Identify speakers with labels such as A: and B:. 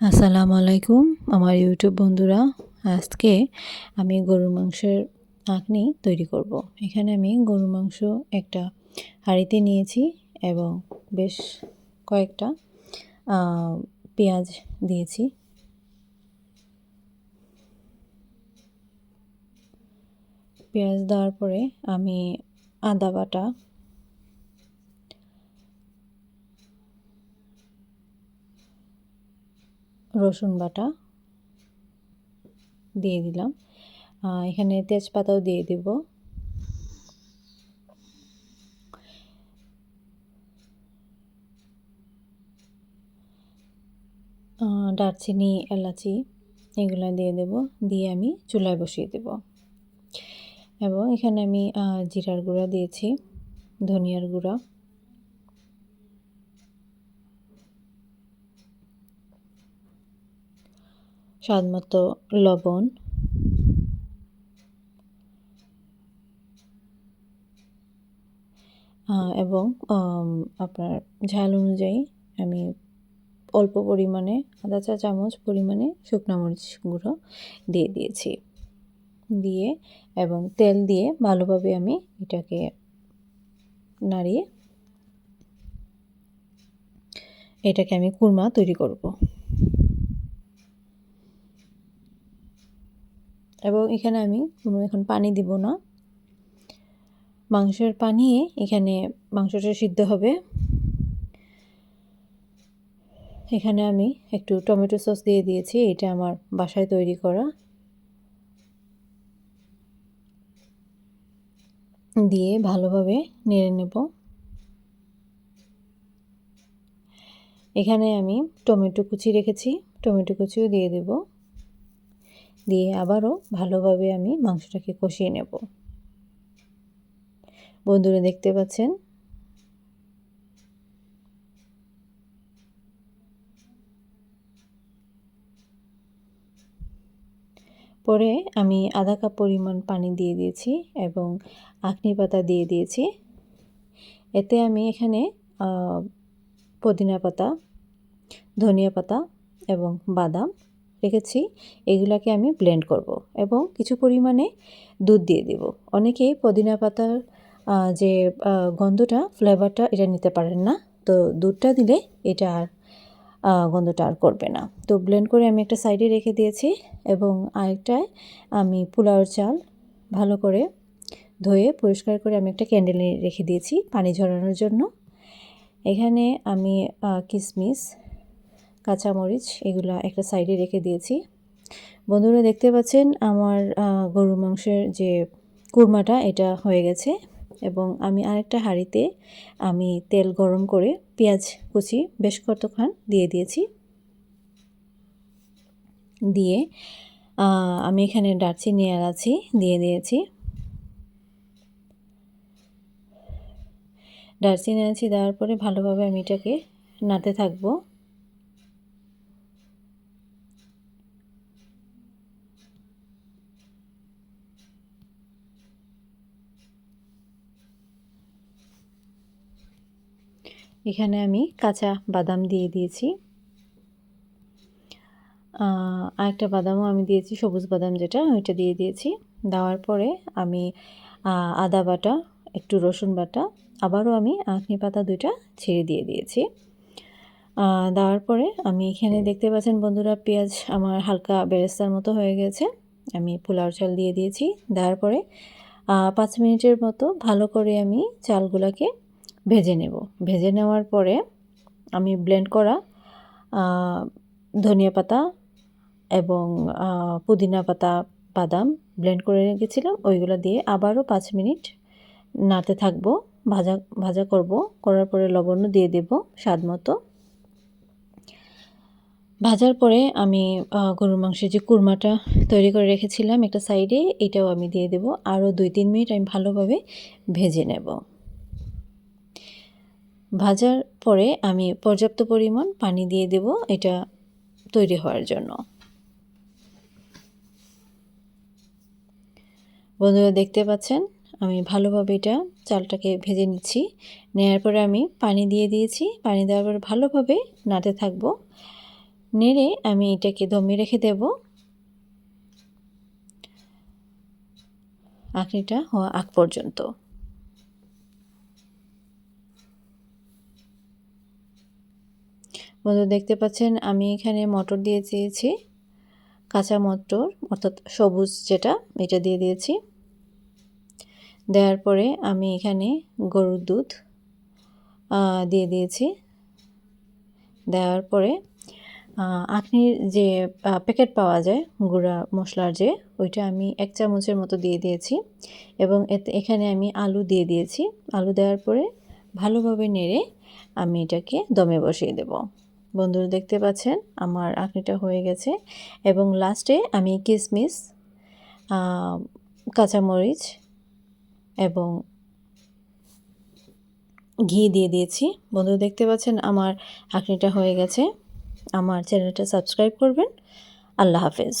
A: আসসালামু আলাইকুম আমার ইউটিউব বন্ধুরা আজকে আমি গরুর মাংসের আঁকনি তৈরি করব। এখানে আমি গরুর মাংস একটা হাঁড়িতে নিয়েছি এবং বেশ কয়েকটা পেঁয়াজ দিয়েছি পেঁয়াজ দেওয়ার পরে আমি আদা বাটা রসুন বাটা দিয়ে দিলাম। এখানে তেজপাতাও দিয়ে দেব। দারচিনি, এলাচি এগুলো দিয়ে দেব। দিয়ে আমি চুলায় বসিয়ে দেব। এবং এখানে আমি জিরার গুঁড়া দিয়েছি, ধনিয়ার গুঁড়া। স্বাদ মতো লবণ। এবং আপনার ঝাল অনুযায়ী আমি অল্প পরিমাণে আধা চা চামচ পরিমাণে শুকনো মরিচ গুঁড়ো দিয়ে দিয়েছি। দিয়ে এবং তেল দিয়ে ভালোভাবে আমি এটাকে নাড়িয়ে এটাকে আমি কুরমা তৈরি করব। এবং এখানে আমি কোনো এখন পানি দিব না। মাংসের পানি এখানে মাংসটা সিদ্ধ হবে। এখানে আমি একটু টমেটো সস দিয়ে দিয়েছি, এটা আমার বাসায় তৈরি করা। দিয়ে ভালোভাবে নেড়ে নেব। এখানে আমি টমেটো কুচি রেখেছি, টমেটো কুচিও দিয়ে দেবো। দিয়ে আবারও ভালোভাবে আমি মাংসটাকে কষিয়ে নেব। বন্ধুরা দেখতে পাচ্ছেন? পরে আমি আধা কাপ পরিমাণ পানি দিয়ে দিয়েছি এবং আখনি পাতা দিয়ে দিয়েছি। এতে আমি এখানে পুদিনা পাতা, ধনিয়া পাতা এবং বাদাম রেখেছি, এগুলাকে আমি ব্লেন্ড করব এবং কিছু পরিমাণে দুধ দিয়ে দেব। অনেকেই পুদিনা পাতার যে গন্ধটা ফ্লেভারটা এটা নিতে পারেন না। তো দুধটা দিলে এটা আর গন্ধটা আর করবে না। তো ব্লেন্ড করে আমি একটা সাইডে রেখে দিয়েছি এবং আরেকটায় আমি পোলাওর চাল ভালো করে ধুয়ে পরিষ্কার করে আমি একটা ক্যান্ডেল রেখে দিয়েছি পানি ঝরানোর জন্য। এখানে আমি কিশমিশ কাঁচামরিচ, এগুলা একটা সাইডে রেখে দিয়েছি। বন্ধুরা দেখতে পাচ্ছেন আমার গরু মাংসের যে কুরমাটা, এটা হয়ে গেছে এবং আমি আরেকটা হাঁড়িতে আমি তেল গরম করে পেঁয়াজ কুচি বেশ কতক্ষণ দিয়ে দিয়েছি। দিয়ে আমি এখানে দারচিনি এলাচি দিয়ে দিয়েছি। দারচিনি এলাচি দেওয়ার পরে ভালোভাবে আমি এটাকে নাড়তে থাকব। এখানে আমি কাঁচা বাদাম দিয়ে দিয়েছি। আর একটা বাদামও আমি দিয়েছি, সবুজ বাদাম যেটা ওইটা দিয়ে দিয়েছি। দেওয়ার পরে আমি আদা বাটা, একটু রসুন বাটা, আবারও আমি আঁকনি পাতা দুইটা ছেড়ে দিয়ে দিয়েছি। দেওয়ার পরে আমি এখানে দেখতে পাচ্ছেন বন্ধুরা, পেঁয়াজ আমার হালকা বেরেস্তার মতো হয়ে গেছে। আমি পোলাও চাল দিয়ে দিয়েছি। দেওয়ার পরে পাঁচ মিনিটের মতো ভালো করে আমি চালগুলোকে ভেজে নেব। ভেজে নেওয়ার পরে আমি ব্লেন্ড করা ধনিয়া পাতা এবং পুদিনা পাতা, বাদাম ব্লেন্ড করে রেখেছিলাম। ওইগুলো দিয়ে আবারও পাঁচ মিনিট নাড়তে থাকব। ভাজা ভাজা করব। করার পরে লবণও দিয়ে দেব স্বাদ মতো। ভাজার পরে আমি গরুর মাংসের যে কুরমাটা তৈরি করে রেখেছিলাম একটা সাইডে, এটাও আমি দিয়ে দেব। আরও দুই, তিন মিনিট আমি ভালোভাবে ভেজে নেব। ভাজার পরে আমি পর্যাপ্ত পরিমাণ পানি দিয়ে দেব এটা তৈরি হওয়ার জন্য। বন্ধুরা, দেখতে পাচ্ছেন? আমি ভালোভাবে এটা চালটাকে ভেজে নিচ্ছি। নেওয়ার পরে আমি পানি দিয়ে দিয়েছি। পানি দেওয়ার পরে ভালোভাবে নাড়তে থাকব। নেড়ে আমি এটাকে দমে রেখে দেব। আঁকড়িটা হওয়া আগ পর্যন্ত। বন্ধু, দেখতে পাচ্ছেন আমি এখানে মটর দিয়ে চেয়েছি কাঁচা মটর, অর্থাৎ সবুজ যেটা, এটা দিয়ে দিয়েছি। দেওয়ার পরে আমি এখানে গরুর দুধ দিয়ে দিয়েছি। দেওয়ার পরে আখনির যে প্যাকেট পাওয়া যায়, গুঁড়া মশলার যে, ওইটা আমি এক চামচের মতো দিয়ে দিয়েছি এবং এতে, এখানে আমি আলু দিয়ে দিয়েছি। আলু দেওয়ার পরে ভালোভাবে নেড়ে আমি এটাকে দমে বসিয়ে দেব। বন্ধুরা দেখতে পাচ্ছেন, আমার আঁকনিটা হয়ে গেছে। এবং লাস্টে আমি কিশমিশ কাঁচামরিচ এবং ঘি দিয়ে দিয়েছি। বন্ধু দেখতে পাচ্ছেন, আমার আঁকনিটা হয়ে গেছে। আমার চ্যানেলটা সাবস্ক্রাইব করবেন। আল্লাহ হাফেজ।